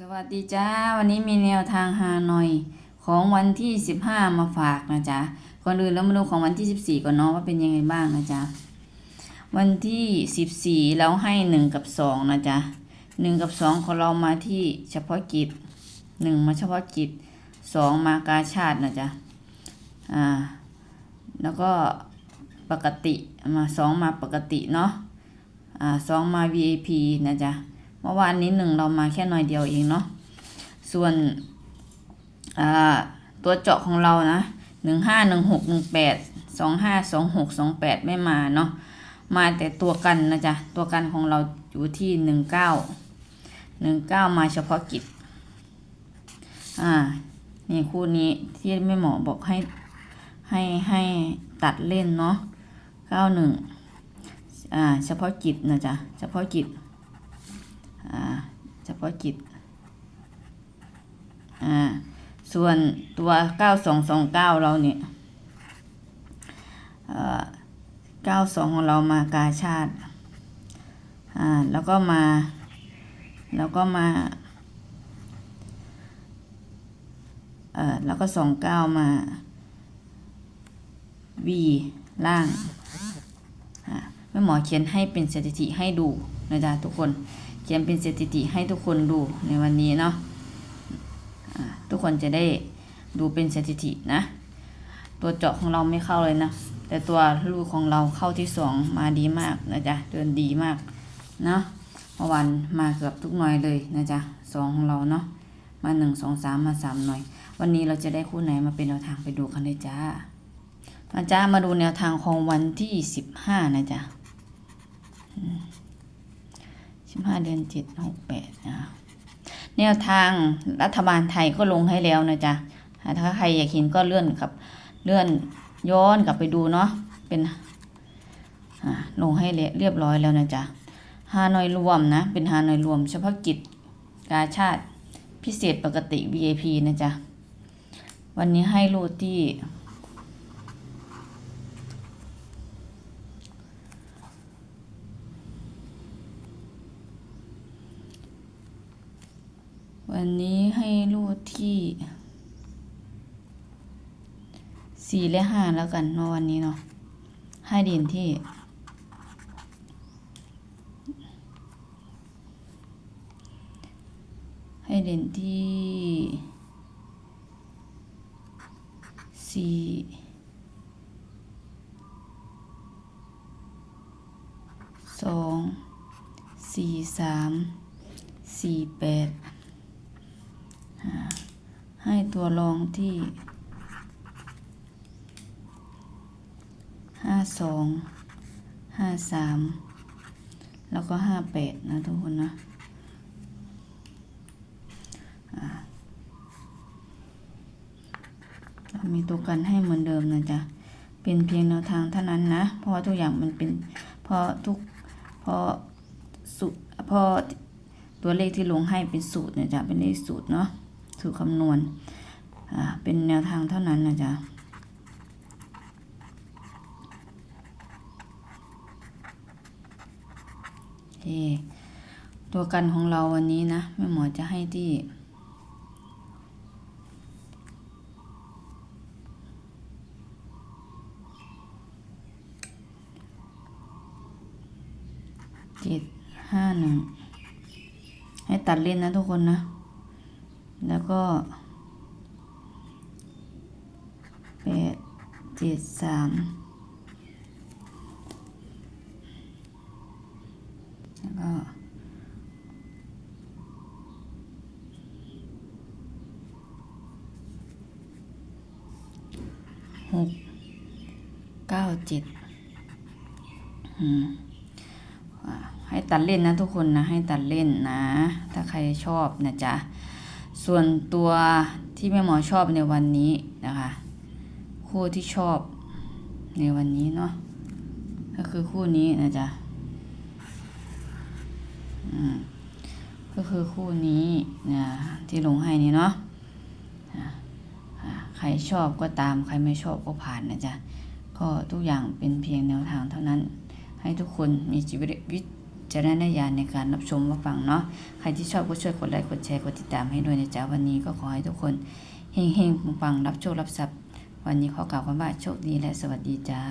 สวัสดีจ้า วันนี้มีแนวทางฮานอยของวันที่ 15 มาฝากนะจ๊ะก่อนอื่นแล้วมาดูของวันที่ 14 ก่อนเนาะว่าเป็นยังไงบ้างนะจ๊ะวันที่ 14 เราให้ 1 กับ 2 นะจ๊ะ 1 กับ 2 ของเรามาที่เฉพาะกิจ 1 มาเฉพาะกิจ 2 มากาชาตินะจ๊ะ อ่า แล้วก็ปกติมา 2 มาปกติเนาะ อ่า 2 มา VIP นะจ๊ะ เมื่อวานนี้หนึ่งเรามาแค่หน่อยเดียวเองเนาะส่วนตัวเจาะของเรานะหนึ่งห้าหนึ่งหกหนึ่งแปดสองห้าสองหกสองแปดไม่มาเนาะมาแต่ตัวกันนะจ๊ะตัวกันของเราอยู่ที่หนึ่งเก้าหนึ่งเก้ามาเฉพาะกิจอ่านี่คู่นี้ที่แม่หมอบอกให้ให้ให้ตัดเล่นเนาะเก้าหนึ่งอ่าเฉพาะกิจนะจ๊ะเฉพาะกิจาะกิจอ่า ส่วนตัว9229เราเนี่ยเอ่อ92ของเรามากาชาติ อ่า แล้วก็มา แล้วก็มา เอ่อ แล้วก็29มา V ล่างอ่าแม่หมอเขียนให้เป็นสถิติให้ดูนะจ๊ะทุกคน เขียนเป็นสถิติให้ทุกคนดูในวันนี้เนาะทุกคนจะได้ดูเป็นสถิตินะ ตัวเจาะของเราไม่เข้าเลยนะ แต่ตัวลูกของเราเข้าที่สองมาดีมากนะจ๊ะ เดินดีมากเนาะเมื่อวันมาเกือบทุกหน่อยเลยนะจ๊ะสองของเราเนาะ มาหนึ่งสองสามมาสามหน่อย วันนี้เราจะได้คู่ไหนมาเป็นแนวทางไปดูกันเลยจ้ามาจ้ามาดูแนวทางของวันที่สิบห้านะจ๊ะ สิบห้าเดือนเจ็ดหกแปดนะแนวทางรัฐบาลไทยก็ลงให้แล้วนะจ๊ะถ้าใครอยากเห็นก็เลื่อนกับเลื่อนย้อนกลับไปดูเนาะเป็นลงให้เรียบร้อยแล้วนะจ๊ะฮานอยรวมนะ เป็นฮานอยรวม เฉพาะกิจกาชาติพิเศษปกติ VIP นะจ๊ะ วันนี้ให้รูดที่ นนี้ให้รูดที่สี่และห้าแล้วกันเนาะวันนี้เนาะให้เด่นที่ให้เด่นที่สี่สองสี่สามสี่แปด ตัวรองที่ห้าสองห้าสามแล้วก็ห้าแปดนะทุกคนนะมีตัวกันให้เหมือนเดิมนะจ๊ะ เป็นเพียงแนวทางเท่านั้นนะ เพราะทุกอย่างมันเป็นพอทุกพอสุพอตัวเลขที่ลงให้เป็นสูตรเนี่ยจ้ะ เป็นเลขสูตรเนาะ สูตรคำนวณ อ่า เป็นแนวทางเท่านั้นนะจ๊ะโอตัวกันของเราวันนี้นะแม่หมอจะให้ที่เจ็ดห้าหนึ่งให้ตัดเล่นนะทุกคนนะ แล้วก็ แปดเจ็ดสามแล้วก็หกเก้าเจ็ดอืมให้ตัดเล่นนะทุกคนนะให้ตัดเล่นนะ ถ้าใครชอบนะจ๊ะ ส่วนตัวที่แม่หมอชอบในวันนี้นะคะ คู่ที่ชอบในวันนี้เนาะก็คือคู่นี้นะจ๊ะอืมก็คือคู่นี้นะที่ลงให้นี่เนาะใครชอบก็ตามใครไม่ชอบก็ผ่านนะจ๊ะก็ทุกอย่างเป็นเพียงแนวทางเท่านั้น ให้ทุกคนมีจิตวิจารณญาณในการรับชมรับฟังเนาะใครที่ชอบก็ช่วยกดไลค์กดแชร์กดติดตามให้ด้วยนะจ๊ะวันนี้ก็ขอให้ทุกคนเฮงเฮงปังรับโชครับทรัพย์ วันนี้ขอกล่าวคำว่าโชคดีและสวัสดีจ้า